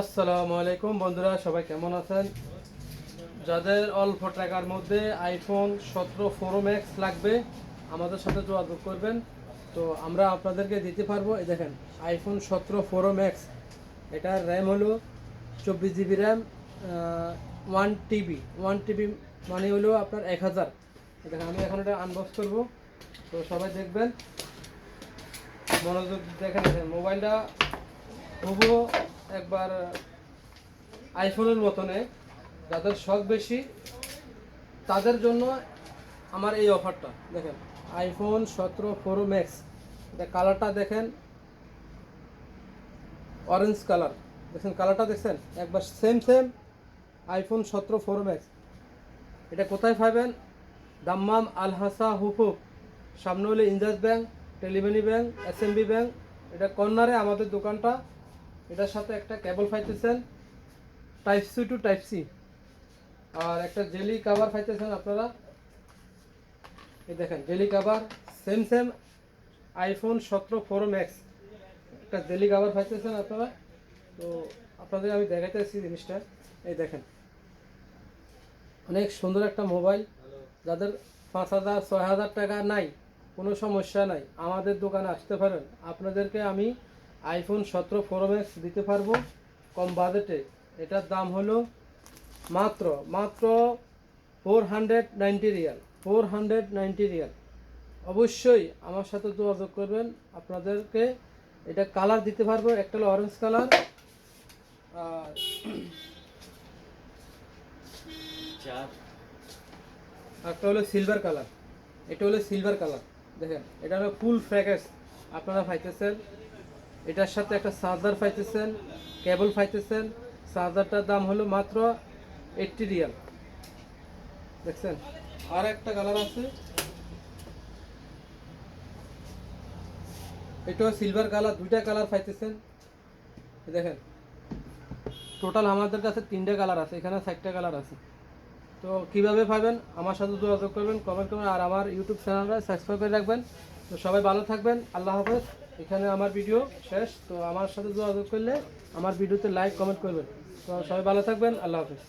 আসসালামু আলাইকুম বন্ধুরা, সবাই কেমন আছেন? যাদের অল্প টাকার মধ্যে আইফোন সতেরো প্রো ম্যাক্স লাগবে, আমাদের সাথে যোগাযোগ করবেন। তো আমরা আপনাদেরকে দিতে পারব, এই দেখেন আইফোন সতেরো প্রো ম্যাক্স এটার র্যাম হলো চব্বিশ GB RAM one TB one TB মানে হলো আপনার এক হাজার। দেখেন, আমি এখন এটা আনবক্স করব। তো সবাই দেখবেন। মনোযোগ দেখেন, মোবাইলটা হুবহু একবার আইফোনের মতনে যাদের শখ বেশি, তাদের জন্য আমার এই অফারটা। দেখেন আইফোন সতেরো প্রো ম্যাক্স এটা কালারটা দেখেন অরেঞ্জ কালার দেখছেন কালারটা দেখছেন? একবার সেম সেম আইফোন সতেরো প্রো ম্যাক্স এটা কোথায় পাবেন? দাম্মাম আলহাসা হুফুক সামনে হলে Indus bank Telemoney bank SMB bank এটা কর্নারে আমাদের দোকানটা। এটার সাথে একটা কেবল পাইতেছেন type C two type C আর একটা জেলি কাভার পাইতেছেন আপনারা। এই দেখেন jelly cover same same iPhone সতেরো প্রো ম্যাক্স একটা জেলি কাভার পাইতেছেন আপনারা। তো আপনাদের আমি দেখাইতেছি জিনিসটা। এই দেখেন, অনেক সুন্দর একটা মোবাইল। যাদের পাঁচ হাজার, ছয় হাজার টাকা নাই, কোনো সমস্যা নাই। আমাদের দোকানে আসতে পারেন। আপনাদেরকে আমি আইফোন সতেরো প্রো ম্যাক্স দিতে পারব কম বাজেটে। এটার দাম হলো মাত্র মাত্র four hundred ninety riyal four hundred ninety riyal. অবশ্যই আমার সাথে যোগাযোগ করবেন আপনাদেরকে এটা কালার দিতে পারব একটা হলো অরেঞ্জ কালার আর একটা হলো সিলভার কালার এটা হলো সিলভার কালার দেখেন এটা হলো ফুল ফ্র্যাকেস আপনারা পাইতেছেন। এটার সাথে একটা চার্জার পাইতেছেন, কেবল পাইতেছেন। চার্জারটার দাম হলো মাত্র এইটটি রিয়াল দেখছেন? আর একটা কালার আছে। এটাও সিলভার কালার, দুইটা কালার পাইতেছেন। দেখেন টোটাল আমাদের কাছে তিনটে কালার আছে, এখানে চারটে কালার আছে। তো কীভাবে পাবেন? আমার সাথে যোগাযোগ করবেন কমেন্ট করবেন, আর আমার ইউটিউব চ্যানেলটা সাবস্ক্রাইব করে রাখবেন। তো সবাই ভালো থাকবেন, আল্লাহ হাফেজ। এখানে আমার ভিডিও শেষ। তো আমার সাথে যোগাযোগ করলে আমার ভিডিওতে লাইক কমেন্ট করবেন। তো সবাই ভালো থাকবেন। আল্লাহ হাফেজ।